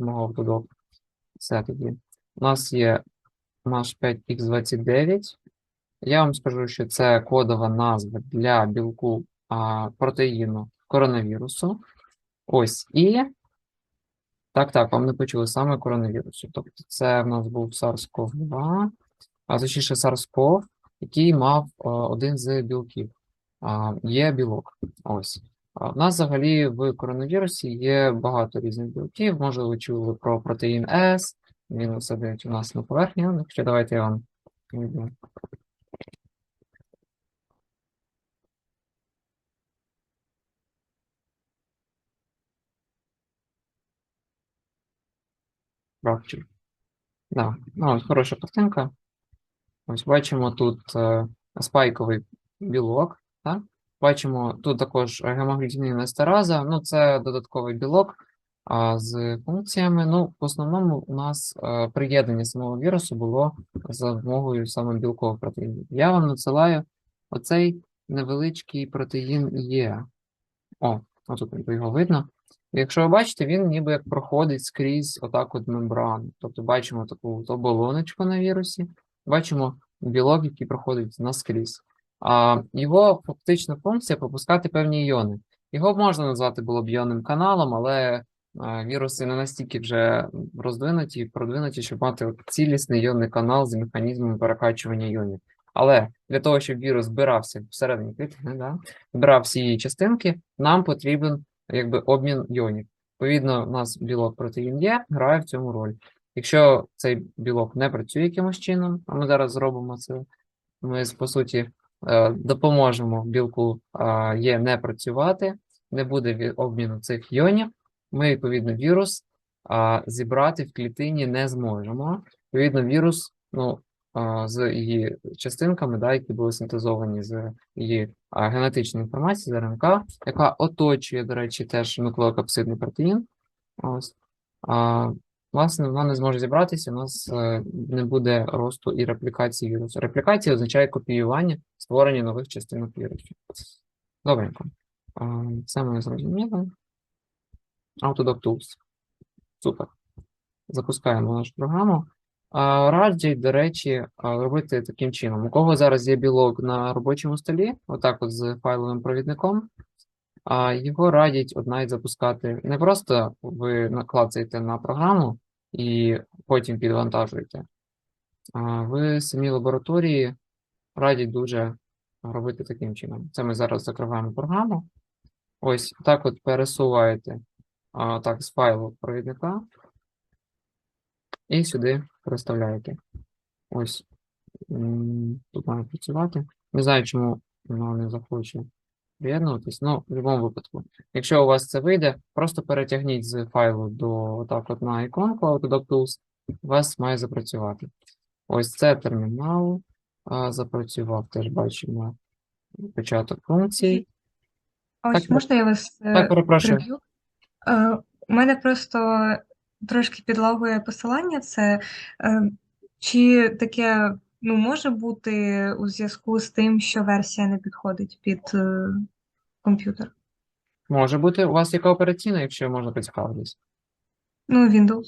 самого Autodoc. Все тоді. У нас є наш 5X29. Я вам скажу, що це кодова назва для білку а, протеїну коронавірусу. Ось і. Так, так, вам не почули саме коронавірусу. Тобто, це в нас був SARS-CoV-2, а точніше SARS-CoV, який мав а, один з білків. А, є білок. Ось. В нас взагалі в коронавірусі є багато різних білків. Може, ви чули про протеїн С. Він сидить у нас на поверхні. Ну, Якщо давайте я вам наведу. Бравчик. Да. Ну, ось хороша картинка. Ось бачимо тут е, спайковий білок. Так? Бачимо тут також гемоглютинін естераза. Ну, це додатковий білок а, з функціями. Ну, в основному у нас е, приєднання самого вірусу було за допомогою саме білкових протеїнів. Я вам надсилаю оцей невеличкий протеїн Є. О, отут його видно. Якщо ви бачите, він ніби як проходить скрізь отак от мембрану. Тобто бачимо таку оболоночку на вірусі, бачимо білок, який проходить наскрізь. Його фактична функція пропускати певні іони. Його можна назвати було б іонним каналом, але віруси не настільки вже роздвинуті, і продвинуті, щоб мати цілісний іонний канал з механізмом перекачування іонів. Але для того, щоб вірус збирався всередині клітини, да, збирав всі її частинки, нам потрібен якби обмін іонів. Відповідно, у нас білок протеїн є, грає в цьому роль. Якщо цей білок не працює якимось чином, а ми зараз зробимо це, ми по суті допоможемо білку е, є не працювати, не буде обміну цих іонів. Ми, відповідно, вірус зібрати в клітині не зможемо. Відповідно, вірус, ну, з її частинками, да, які були синтезовані з її генетичної інформації, з РНК, яка оточує, до речі, теж нуклеокапсидний протеїн. Ось. Власне, вона не зможе зібратися, у нас е, не буде росту і реплікації вірусу. Реплікація означає копіювання, створення нових частинок вірусу. Добренько. Це ми зрозуміли. Autodoc Tools. Супер. Запускаємо нашу програму. А, Раджу, до речі, робити таким чином. У кого зараз є білок на робочому столі, отак от з файловим провідником, а його радять от навіть запускати не просто ви наклацаєте на програму і потім підвантажуєте. А ви самі лабораторії радять дуже робити таким чином. Це ми зараз закриваємо програму. Ось так от пересуваєте а, так, з файлу провідника і сюди переставляєте. Ось тут має працювати. Не знаю, чому воно не захоче приєднуватись. Ну, в будь-якому випадку. Якщо у вас це вийде, просто перетягніть з файлу до отак от на іконку Autodoc Tools, у вас має запрацювати. Ось це термінал. А, запрацював, теж бачимо початок функцій. Ось Так, можна я вас е, Так, перепрошую. Е, У мене просто трошки підлагує посилання. Це е, чи таке ну, може бути у зв'язку з тим, що версія не підходить під е, комп'ютер? Може бути, у вас яка операційна, якщо можна поцікавитись? Ну, Windows.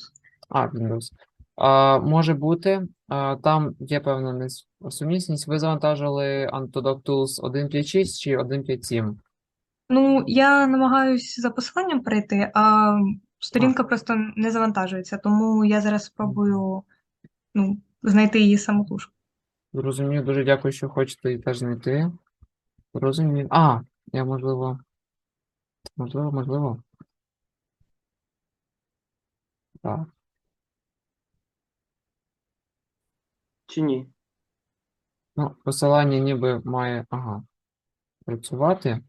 А, Windows. А, може бути, а, там є певна несумісність. Ви завантажили Autodoc Tools 1.5.6 чи 1.5.7? Ну, я намагаюсь за посиланням перейти, а сторінка просто не завантажується, тому я зараз спробую ну, знайти її самотужки. Зрозумів, дуже дякую, що хочете її теж знайти. Зрозумів. А, я можливо. Можливо, можливо. Так. Чи ні? Ну, посилання ніби має, ага, працювати.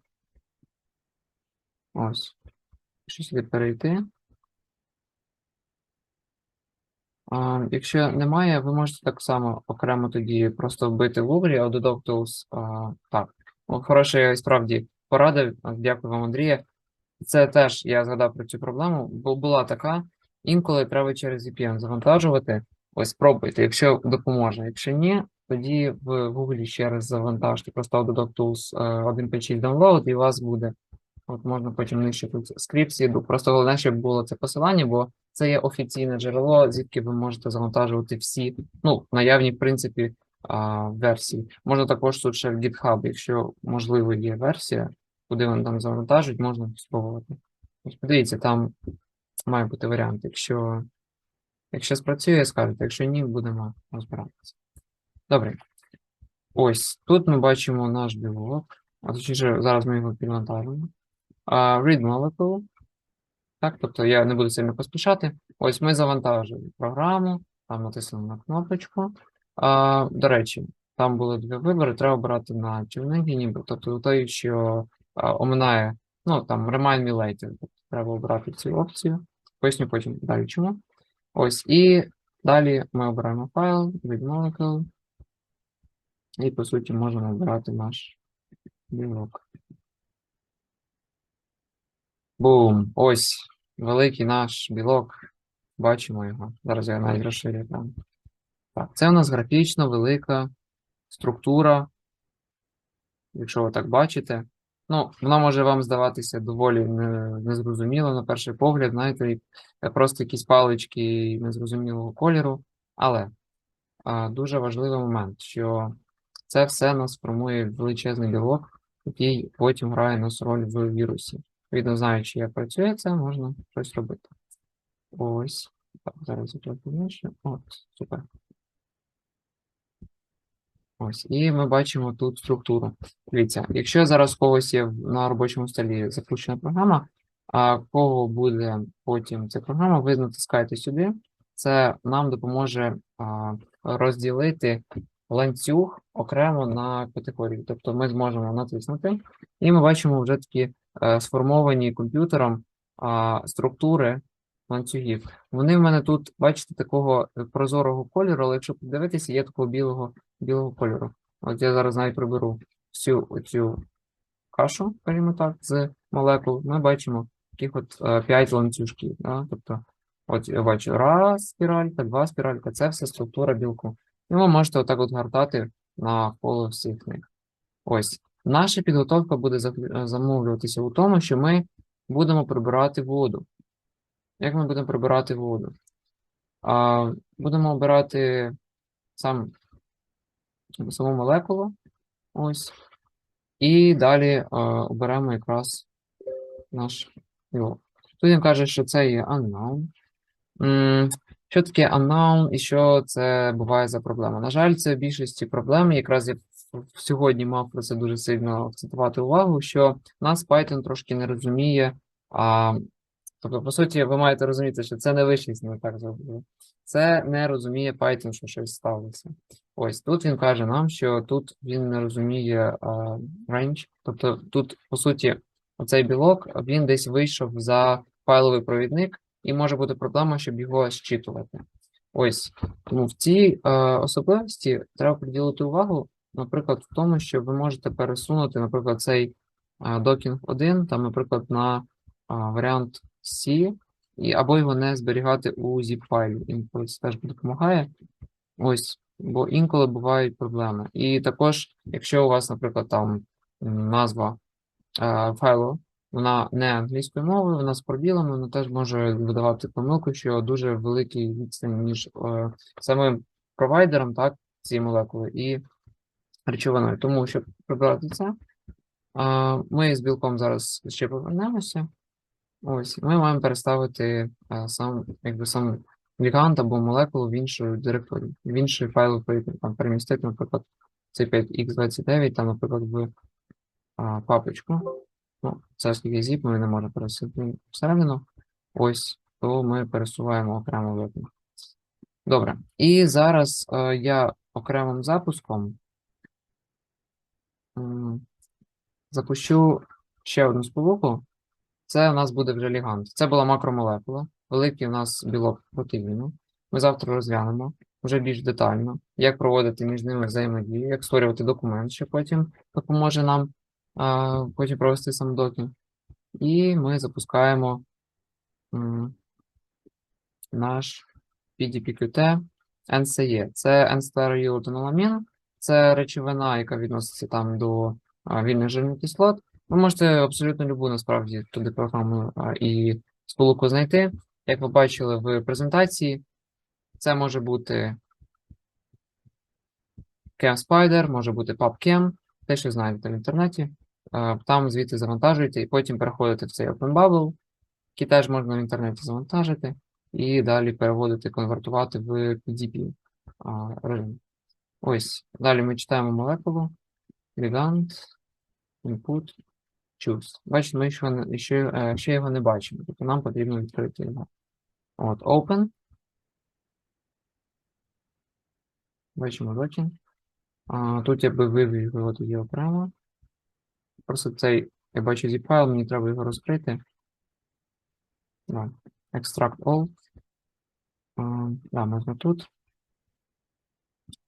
Ось. Якщо сюди перейти. А, якщо немає, ви можете так само окремо тоді просто вбити в Google Tools. Так. Хороша і справді порада. Дякую вам, Андрія. Це теж я згадав про цю проблему, бо була така. Інколи треба через VPN завантажувати. Ось спробуйте, якщо допоможе. Якщо ні, тоді в Google ще раз завантажте просто Autodoc Tools е, 1.5.6 download, і у вас буде. От можна потім нижче тут скрипт з'їду. Просто головне, щоб було це посилання, бо це є офіційне джерело, звідки ви можете завантажувати всі ну, наявні, в принципі, версії. Можна також тут ще в GitHub, якщо можливо є версія, куди вони там завантажують, можна спробувати. Ось подивіться, там має бути варіант. Якщо, якщо спрацює, скажете, якщо ні, будемо розбиратися. Добре. Ось тут ми бачимо наш білок. А точніше, зараз ми його підвантажимо. Read molecule. Так, тобто я не буду сильно поспішати. Ось ми завантажили програму, там натиснули на кнопочку. А, до речі, там були дві вибори, треба обрати на човнигі, ніби, тобто той, що а, оминає, ну там remind me later, тобто треба обрати цю опцію. Поясню потім далі чому. Ось, і далі ми обираємо файл, read molecule, і по суті можемо обирати наш білок. Бум! Ось великий наш білок. Бачимо його. Зараз я навіть розширю там. Так, це у нас графічно велика структура. Якщо ви так бачите. Ну, вона може вам здаватися доволі незрозуміло на перший погляд, знаєте, е, просто якісь палички незрозумілого кольору. Але а, дуже важливий момент, що це все нас формує величезний білок, який потім грає нас роль в вірусі. Відповідно, знаючи, як працює це, можна щось робити. Ось. Так, зараз я нижче. От, супер. Ось, і ми бачимо тут структуру. Дивіться, якщо зараз когось є на робочому столі запущена програма, а кого буде потім ця програма, ви натискаєте сюди. Це нам допоможе а, розділити ланцюг окремо на категорії. Тобто ми зможемо натиснути, і ми бачимо вже такі сформовані комп'ютером структури ланцюгів. Вони в мене тут, бачите, такого е, прозорого кольору, але якщо подивитися, є такого білого, білого кольору. От я зараз навіть приберу всю оцю кашу, скажімо так, з молекул. Ми бачимо таких от е, 5 ланцюжків. Да? Тобто, от я бачу раз спіралька, два спіралька, це все структура білку. І ви можете отак от гортати навколо всіх них. Ось. Наша підготовка буде е, замовлюватися у тому, що ми будемо прибирати воду. Як ми будемо прибирати воду? А, будемо обирати сам, саму молекулу. Ось. І далі а, оберемо якраз наш білок. Тут він каже, що це є unknown. Що таке unknown і що це буває за проблема? На жаль, це в більшості проблем. Якраз в- сьогодні мав про це дуже сильно акцентувати увагу, що нас Python трошки не розуміє. А, тобто, по суті, ви маєте розуміти, що це не вищість не так зробили. Це не розуміє Python, що щось сталося. Ось тут він каже нам, що тут він не розуміє а, range. Тобто тут, по суті, оцей білок він десь вийшов за файловий провідник, і може бути проблема, щоб його зчитувати. Ось тому в цій е, особливості треба приділити увагу, наприклад, в тому, що ви можете пересунути, наприклад, цей е, docking 1, там, наприклад, на е, варіант C, і, або його не зберігати у zip-файлі. Інколи теж допомагає. Ось, бо інколи бувають проблеми. І також, якщо у вас, наприклад, там назва е, файлу, вона не англійською мовою, вона з пробілами, вона теж може видавати помилку, що дуже великий відстань між е, самим провайдером, так, цієї молекули і речовиною. Тому, щоб прибрати це, ми з білком зараз ще повернемося. Ось, ми маємо переставити сам, якби сам лігант або молекулу в іншу директорію, в інший файл там перемістити, наприклад, C5X29, там, наприклад, в а, папочку. Ну, це оскільки zip, ми не можемо пересувати всередину. Ось, то ми пересуваємо окремо видно. Добре. І зараз е, я окремим запуском запущу ще одну сполуку. Це у нас буде вже лігант. Це була макромолекула. Великий у нас білок протеїну. Ми завтра розглянемо вже більш детально, як проводити між ними взаємодію, як створювати документ, що потім допоможе нам а, потім провести сам докінг. І ми запускаємо м, наш PDPQT NCE. Це N-стереоутаноламін. Це речовина, яка відноситься там до вільних жирних кислот. Ви можете абсолютно любу насправді туди програму і сполуку знайти. як ви бачили в презентації, це може бути CamSpider, може бути PubCam, те, що знаєте в інтернеті. Там звідти завантажуєте і потім переходите в цей OpenBubble, який теж можна в інтернеті завантажити, і далі переводити, конвертувати в PDP режим. Ось, далі ми читаємо молекулу, ligand, input, choose. Бачите, ми ще, ще, е, ще його не бачимо, тобто нам потрібно відкрити його. От, open. Бачимо. А, тут я би вивів його тоді окремо. Просто цей, я бачу zip файл, мені треба його розкрити. Да. Extract all. А, да, можна тут.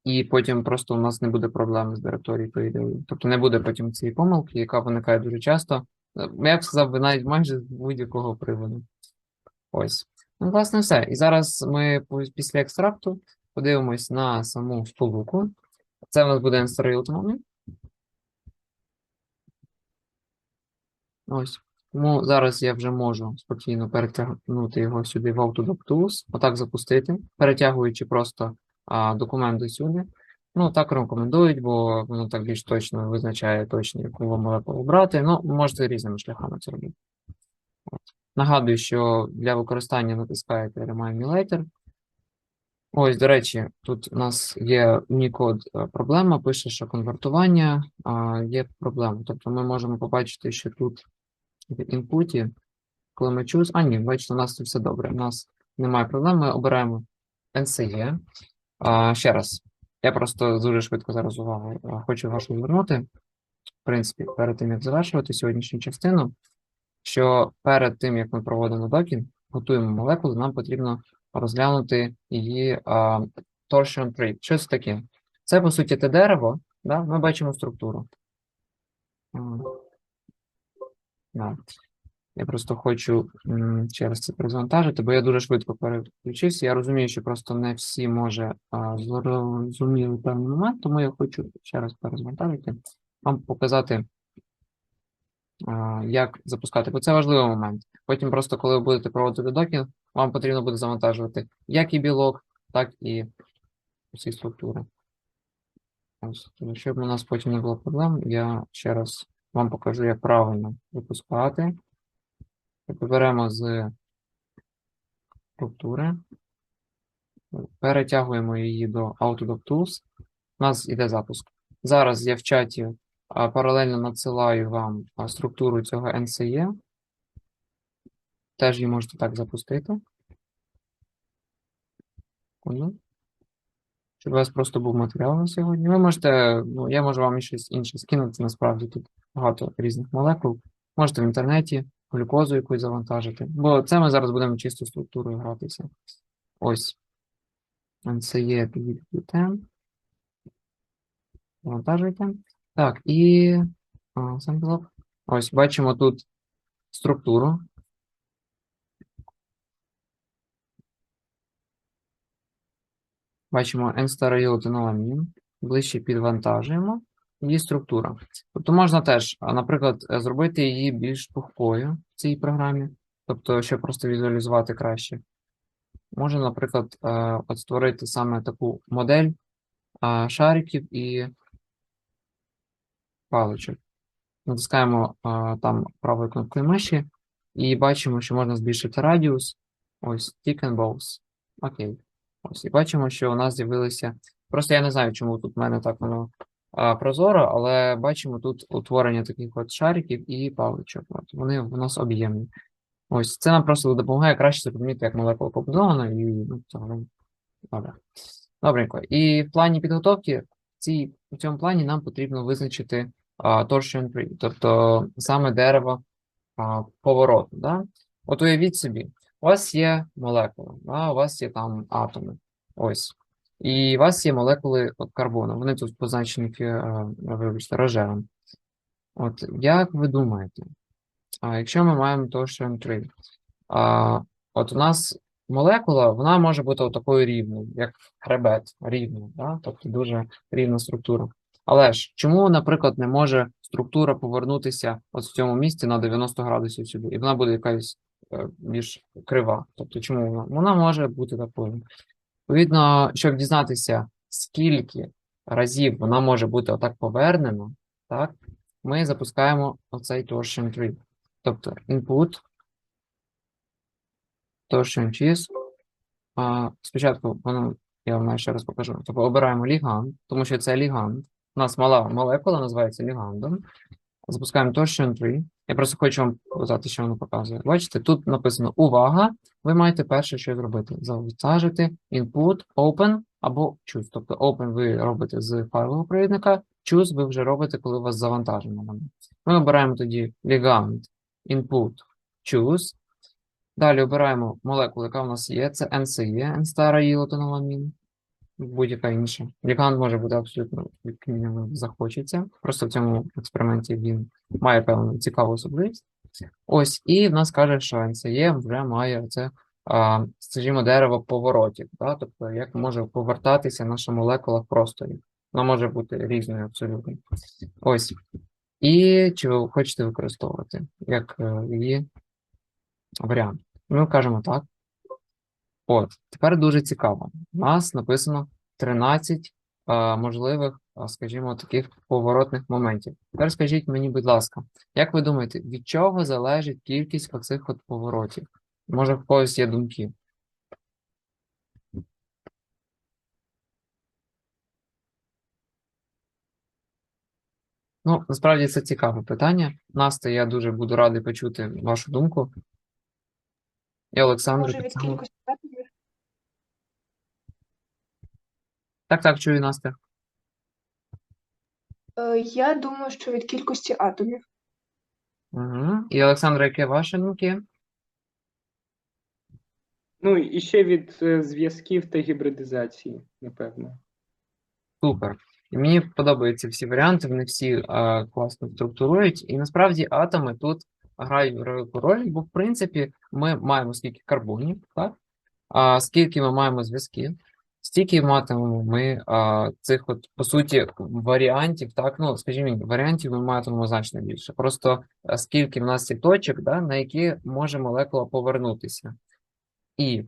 І потім просто у нас не буде проблеми з директорією, по. Тобто не буде потім цієї помилки, яка виникає дуже часто. Е, Я б сказав би навіть майже з будь-якого приводу. Ось. Ну, власне, все. І зараз ми після екстракту подивимось на саму сполуку. Це у нас буде Unstable Ось. Тому зараз я вже можу спокійно перетягнути його сюди в Autodoc Tools, отак запустити, перетягуючи просто а, документ до сюди. Ну, так рекомендують, бо воно так більш точно визначає точно, яку вам молекулу брати. Ну, можете різними шляхами це робити. От. Нагадую, що для використання натискаєте Remind Me Later. Ось, до речі, тут у нас є Unicode е, проблема, пише, що конвертування а, є проблема. Тобто ми можемо побачити, що тут в інпуті, коли ми choose, а ні, бачите, у нас тут все добре. У нас немає проблем, ми обираємо NCE. А, ще раз, я просто дуже швидко зараз увагу хочу вашу звернути. В принципі, перед тим, як завершувати сьогоднішню частину, що перед тим, як ми проводимо докінг, готуємо молекулу, нам потрібно розглянути її а, torsion tree. Що це таке? Це, по суті, те дерево, да? ми бачимо структуру. Да. Я просто хочу через це перезавантажити, бо я дуже швидко переключився. Я розумію, що просто не всі може зрозуміли певний момент, тому я хочу ще раз перезавантажити, вам показати, як запускати, бо це важливий момент. Потім просто, коли ви будете проводити докінг, вам потрібно буде завантажувати як і білок, так і усі структури. Ось, щоб у нас потім не було проблем, я ще раз вам покажу, як правильно випускати. Тобто беремо з структури, перетягуємо її до Autodoc Tools. У нас іде запуск. Зараз я в чаті паралельно надсилаю вам структуру цього NCE. Теж її можете так запустити. Щоб у вас просто був матеріал на сьогодні. Ви можете, ну, я можу вам і щось інше скинути, насправді тут багато різних молекул. Можете в інтернеті глюкозу якусь завантажити. Бо це ми зараз будемо чисто структурою гратися. Ось. Це є PDP-10. Завантажуйте. Так, і sample. Ось, бачимо тут структуру. Бачимо N-староїлотиноламін. Ближче підвантажуємо. Її структура. Тобто можна теж, наприклад, зробити її більш пухкою в цій програмі, тобто, щоб просто візуалізувати краще. Можна, наприклад, е, от створити саме таку модель шариків і паличок. Натискаємо там правою кнопкою миші і бачимо, що можна збільшити радіус. Ось Tick and Balls. Окей. Ось, і бачимо, що у нас з'явилися. Просто я не знаю, чому тут в мене так воно прозоро, але бачимо тут утворення таких от шариків і паличок. От, вони в нас об'ємні. Ось це нам просто допомагає краще зрозуміти, як молекула побудована, і ну, загалом. Добре. Добренько. І в плані підготовки, цій, в цьому плані нам потрібно визначити а, torsion tree, тобто саме дерево а, повороту. Да? От уявіть собі, у вас є молекула, да? у вас є там атоми. Ось. І у вас є молекули от карбону. Вони тут позначені, е, вибачте, рожевим. От як ви думаєте, а якщо ми маємо torsion tree, а, от у нас молекула, вона може бути такою рівною, як хребет, рівна, да? тобто дуже рівна структура. Але ж чому, наприклад, не може структура повернутися от в цьому місці на 90 градусів сюди, і вона буде якась е, більш крива. Тобто, чому вона? Вона може бути такою. Відповідно, щоб дізнатися, скільки разів вона може бути отак повернена, так, ми запускаємо оцей torsion tree. Тобто input, torsion cheese. Спочатку воно, я вам ще раз покажу. Тобто обираємо ліганд, тому що це ліганд. У нас мала молекула називається лігандом. Запускаємо torsion tree. Я просто хочу вам показати, що воно показує. Бачите, тут написано увага. Ви маєте перше, що зробити. Завантажити input, open або choose. Тобто open ви робите з файлового провідника, choose ви вже робите, коли у вас завантажено. Ми обираємо тоді ligand, input, choose. Далі обираємо молекулу, яка у нас є. Це NCE, N-староїлотоноламін, будь-яка інша. Ліганд може бути абсолютно мінімум захочеться. Просто в цьому експерименті він має певну цікаву особливість. Ось, і в нас каже, що NCE вже має це, скажімо, дерево поворотів. Да? Тобто, як може повертатися наша молекула в просторі. Вона може бути різною абсолютно. Ось. І чи ви хочете використовувати як її варіант? Ми кажемо так. От, тепер дуже цікаво. У нас написано 13 а, можливих, скажімо, таких поворотних моментів. Тепер скажіть мені, будь ласка, як ви думаєте, від чого залежить кількість оцих от поворотів? Може, в когось є думки? Ну, насправді це цікаве питання. Настя, я дуже буду радий почути вашу думку. І Олександр, Може, від кількості атомів? Так, так, чую Настя. Е, Я думаю, що від кількості атомів. Угу. І Олександр, яке ваші думки? Ну, і ще від е, зв'язків та гібридизації, напевно. Супер. І мені подобаються всі варіанти, вони всі а, класно структурують. І насправді атоми тут грають велику роль, бо в принципі ми маємо скільки карбонів, так? А скільки ми маємо зв'язків, стільки матимемо ми а, цих, от, по суті, варіантів, так, ну, скажімо, варіантів ми матимемо значно більше. Просто а, скільки в нас є точок, да, на які може молекула повернутися. І,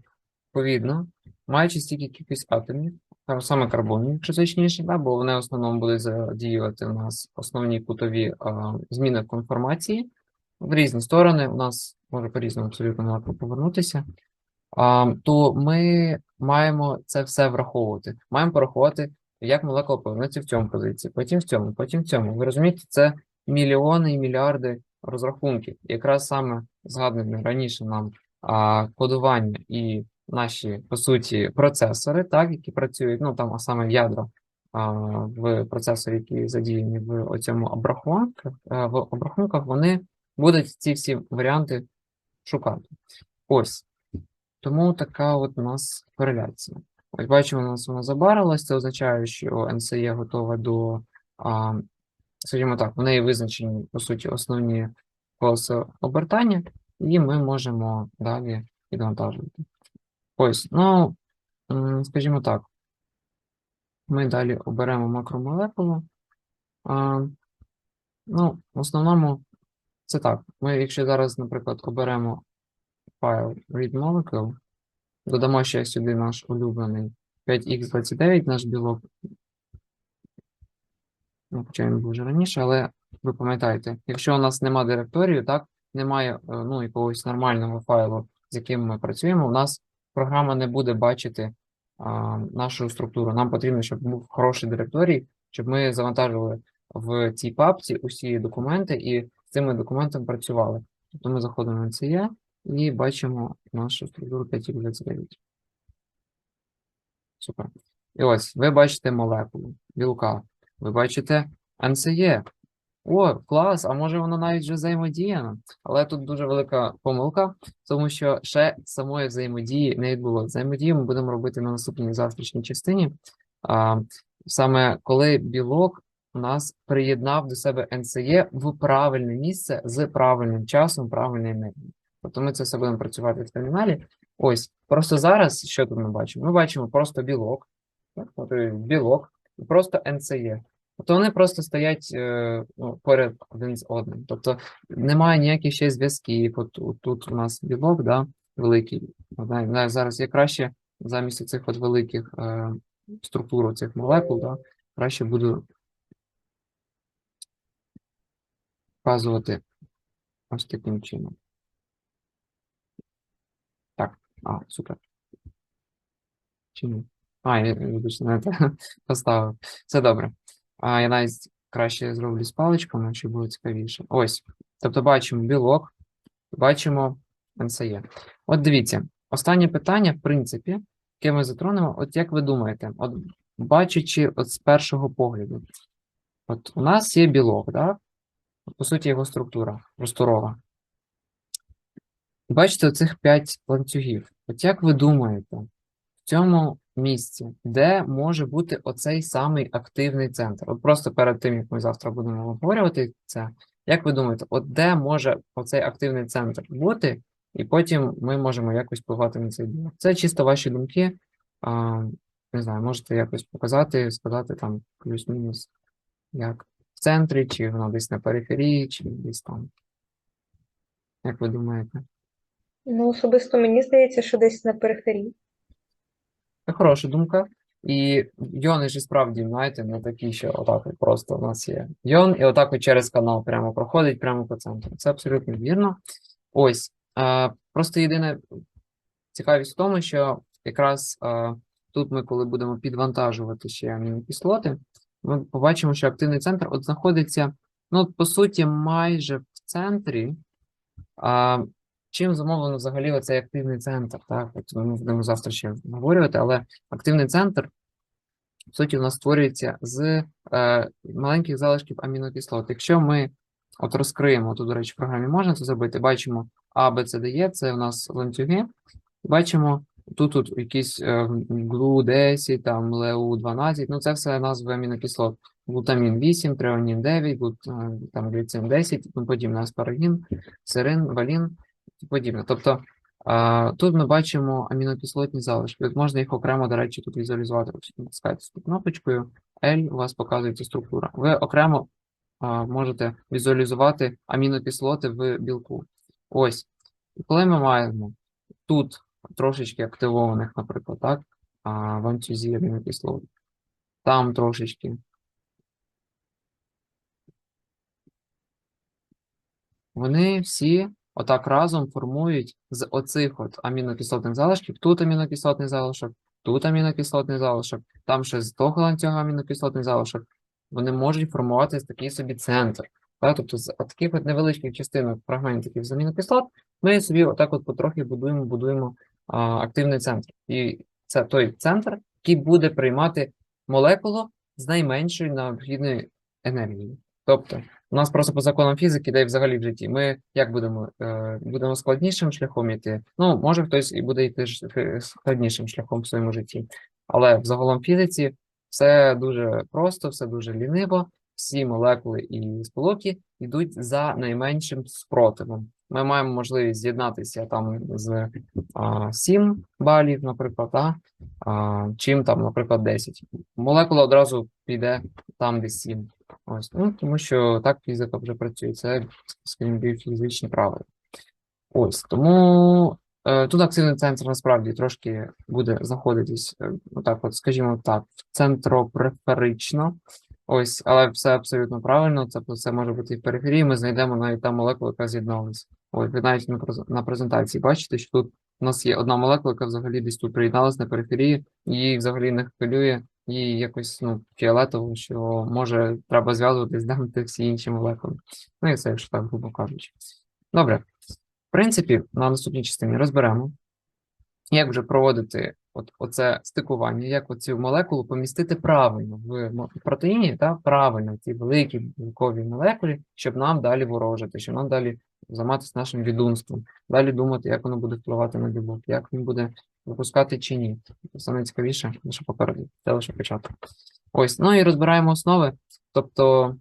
відповідно, маючи стільки кількість атомів, Там саме карбонів, якщо точніше, да, бо вони в основному будуть задіювати у нас основні кутові а, зміни конформації в різні сторони. У нас може по-різному абсолютно повернутися. То ми маємо це все враховувати. Маємо порахувати, як молекула повернеться в цьому позиції, потім в цьому, потім в цьому. Ви розумієте, це мільйони і мільярди розрахунків. Якраз саме згадане раніше нам а, кодування і наші, по суті, процесори, так, які працюють, ну там, а саме ядра в процесорі, які задіяні в цьому обрахунках, е, в обрахунках, вони будуть ці всі варіанти шукати. Ось. Тому така от у нас кореляція. Ось бачимо, у нас вона забарилась, це означає, що NCE готова до, а, скажімо так, в неї визначені, по суті, основні колеса обертання, і ми можемо далі відвантажувати. Ось, ну, скажімо так, ми далі оберемо макромолекулу. А, ну, в основному це так. Ми, якщо зараз, наприклад, оберемо файл read molecule, додамо ще сюди наш улюблений 5x29, наш білок. Ну, хоча він був вже раніше, але ви пам'ятаєте, якщо у нас нема директорію, так, немає е, ну, якогось нормального файлу, з яким ми працюємо, у нас програма не буде бачити а, нашу структуру. Нам потрібно, щоб був хороший директорій, щоб ми завантажили в цій папці усі документи і з цими документами працювали. Тобто ми заходимо на CE і бачимо нашу структуру 5x29. Супер. І ось ви бачите молекулу білка, ви бачите NCE. О, клас, а може воно навіть вже взаємодіяно. Але тут дуже велика помилка, тому що ще самої взаємодії не відбулося. Взаємодію ми будемо робити на наступній завтрашній частині. А, саме коли білок у нас приєднав до себе NCE в правильне місце з правильним часом, правильною енергією. Тобто ми це все будемо працювати в терміналі. Ось, просто зараз, що тут ми бачимо? Ми бачимо просто білок, так, от, е, білок, просто NCE. то вони просто стоять е, ну, поряд один з одним. Тобто немає ніяких ще зв'язків. От, от тут у нас білок, да, великий. Знаю, зараз є краще замість цих от великих е, структур цих молекул, да, краще буду вказувати ось таким чином. А, супер. Чи ні? А, я вибачте, поставив. Все добре. А я навіть краще зроблю з паличками, щоб було цікавіше. Ось. Тобто бачимо білок, бачимо НСЕ. От дивіться, останнє питання, в принципі, яке ми затронемо, от як ви думаєте, от бачачи от з першого погляду, от у нас є білок, так? По суті, його структура просторова. Бачите оцих п'ять ланцюгів. От як ви думаєте, в цьому місці, де може бути оцей самий активний центр? От просто перед тим, як ми завтра будемо обговорювати це, як ви думаєте, от де може оцей активний центр бути, і потім ми можемо якось впливати на цей білок? Це чисто ваші думки. А, не знаю, можете якось показати, сказати там плюс-мінус, як в центрі, чи воно десь на периферії, чи десь там. Як ви думаєте? Ну, особисто мені здається, що десь на периферії. Це хороша думка. І йони ж справді, знаєте, не такі, що отак от просто у нас є йон, і отак от через канал прямо проходить, прямо по центру. Це абсолютно вірно. Ось. Е, просто єдине цікавість в тому, що якраз е, тут ми, коли будемо підвантажувати ще амінокислоти, ми побачимо, що активний центр от знаходиться, ну, по суті, майже в центрі. А, чим зумовлено взагалі оцей активний центр? Так, от ми будемо завтра ще говорювати, але активний центр, в суті, у нас створюється з е, маленьких залишків амінокислот. Якщо ми от розкриємо, тут, до речі, в програмі можна це зробити, бачимо А, Б, С, Д, Е, це у нас ланцюги. Бачимо, тут, тут якісь е, глу 10, там леу 12, ну це все назви амінокислот. Глутамін 8, треонін 9, глут, е, там гліцин 10, і тому подібне, аспарагін, серин, валін подібне. Тобто тут ми бачимо амінокислотні залишки. Можна їх окремо, до речі, тут візуалізувати. Натискаєте цю кнопочкою, L, у вас показується структура. Ви окремо можете візуалізувати амінокислоти в білку. Ось. Коли ми маємо тут трошечки активованих, наприклад, так, в ланцюзі амінокислот, там трошечки. Вони всі отак разом формують з оцих от амінокислотних залишків. Тут амінокислотний залишок, тут амінокислотний залишок, там ще з того ланцюга амінокислотний залишок. Вони можуть формувати такий собі центр. Так? Тобто з таких от невеличких частинок фрагментиків з амінокислот ми собі отак от потрохи будуємо, будуємо а, активний центр. І це той центр, який буде приймати молекулу з найменшою необхідною енергією. Тобто, у нас просто по законам фізики, де й взагалі в житті, ми як будемо? Е, будемо складнішим шляхом йти. Ну, може хтось і буде йти е, складнішим шляхом в своєму житті. Але в загалом фізиці все дуже просто, все дуже ліниво. Всі молекули і сполуки йдуть за найменшим спротивом. Ми маємо можливість з'єднатися там з а, 7 балів, наприклад, а, а, чим там, наприклад, 10. Молекула одразу піде там, де 7. Ось, ну, тому що так фізика вже працює. Це, скажімо, біофізичні правила. Ось, тому е, тут активний центр насправді трошки буде знаходитись, е, отак, от, скажімо так, центропреферично. Ось, але все абсолютно правильно. Це, це може бути і в периферії. Ми знайдемо навіть та молекула, яка з'єдналась. Ось, ви навіть на, презентації бачите, що тут у нас є одна молекула, яка взагалі десь тут приєдналась на периферії, її взагалі не хвилює, їй якось ну, фіолетово, що може треба зв'язувати з всі інші молекули. Ну і це, якщо так, грубо кажучи. Добре. В принципі, на наступній частині розберемо, як вже проводити от, оце стикування, як оцю молекулу помістити правильно в протеїні, та правильно в цій великій білковій молекулі, щоб нам далі ворожити, щоб нам далі займатися нашим відумством, далі думати, як воно буде впливати на білок, як він буде випускати чи ні. Це найцікавіше, лише попереду, це лише початок. Ось, ну і розбираємо основи, тобто,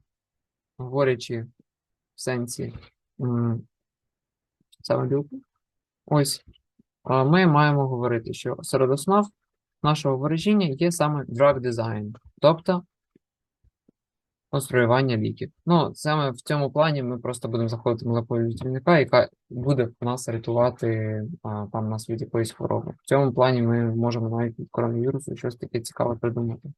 говорячи в сенсі саме білку, ось ми маємо говорити, що серед основ нашого вираження є саме drug design, тобто конструювання ліків. Ну, саме в цьому плані ми просто будемо заходити в молекулу лічильника, яка буде нас рятувати а, там нас від якоїсь хвороби. В цьому плані ми можемо навіть від коронавірусу щось таке цікаве придумати.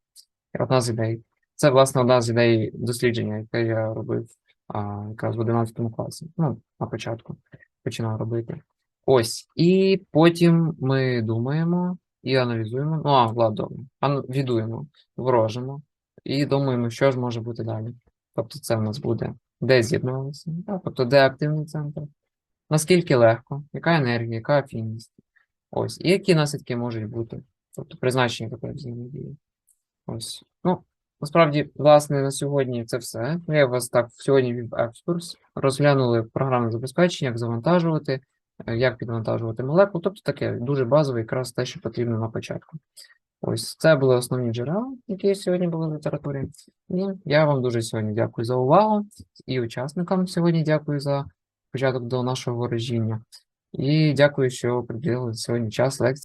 Одна з ідей. Це, власне, одна з ідей дослідження, яке я робив а, якраз в 11 класі. Ну, на початку починав робити. Ось. І потім ми думаємо і аналізуємо. Ну, а, ладно, відуємо, ворожимо і думаємо, що ж може бути далі. Тобто це в нас буде де з'єднувалися, да? тобто де активний центр, наскільки легко, яка енергія, яка афінність. Ось. І які наслідки можуть бути. Тобто призначення такої взаємодії. Ось. Ну, насправді, власне, на сьогодні це все. Я вас так сьогодні вів екскурс. Розглянули програмне забезпечення, як завантажувати, е, як підвантажувати молекул. Тобто таке дуже базове, якраз те, що потрібно на початку. Ось це були основні джерела, які сьогодні були в літературі. І я вам дуже сьогодні дякую за увагу. І учасникам сьогодні дякую за початок до нашого ворожіння. І дякую, що приділили сьогодні час лекції.